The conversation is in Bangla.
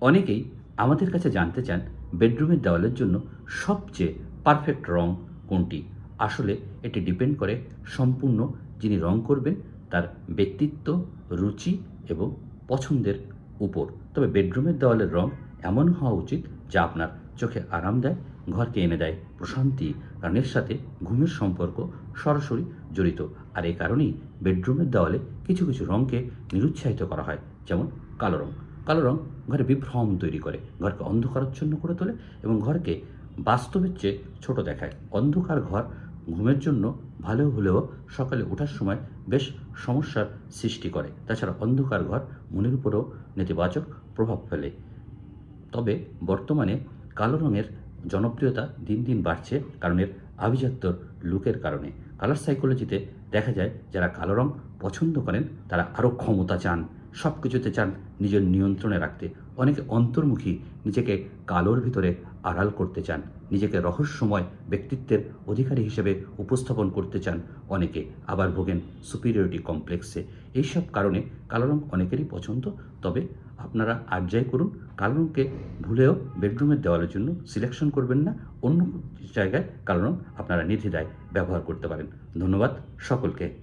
অনেকেই আমাদের কাছে জানতে চান বেডরুমের দেওয়ালের জন্য সবচেয়ে পারফেক্ট রং কোনটি। আসলে এটি ডিপেন্ড করে সম্পূর্ণ যিনি রং করবেন তার ব্যক্তিত্ব, রুচি এবং পছন্দের উপর। তবে বেডরুমের দেওয়ালের রং এমন হওয়া উচিত যা আপনার চোখে আরাম দেয়, ঘরকে এনে দেয় প্রশান্তি রানের সাথে ঘুমের সম্পর্ক সরাসরি জড়িত। আর এই কারণেই বেডরুমের দেওয়ালে কিছু কিছু রঙকে নিরুৎসাহিত করা হয়, যেমন কালো রং। কালো রং ঘরে বিভ্রম তৈরি করে, ঘরকে অন্ধকারচ্ছন্ন করে তোলে এবং ঘরকে বাস্তবের চেয়ে ছোট দেখায়। অন্ধকার ঘর ঘুমের জন্য ভালো হলেও সকালে ওঠার সময় বেশ সমস্যার সৃষ্টি করে। তাছাড়া অন্ধকার ঘর মনের উপরেও নেতিবাচক প্রভাব ফেলে। তবে বর্তমানে কালো রঙের জনপ্রিয়তা দিন দিন বাড়ছে কারণ এর আভিজাত্য লুকের কারণে। কালার সাইকোলজিতে দেখা যায়, যারা কালো রং পছন্দ করেন, তারা আরও ক্ষমতা চান সব কিছুতে চান নিজের নিয়ন্ত্রণে রাখতে। অনেকে অন্তর্মুখী নিজেকে কালোর ভিতরে আড়াল করতে চান, নিজেকে রহস্যময় ব্যক্তিত্বের অধিকারী হিসেবে উপস্থাপন করতে চান। অনেকে আবার ভোগেন সুপিরিয়রিটি কমপ্লেক্সে এইসব কারণে কালো রং অনেকেরই পছন্দ, তবে আপনারা আর যাই করুন, কালো রঙকে ভুলেও বেডরুমের দেওয়ালের জন্য সিলেকশন করবেন না, অন্য জায়গায় কালো রং আপনারা নির্দ্বিধায় ব্যবহার করতে পারেন। ধন্যবাদ সকলকে।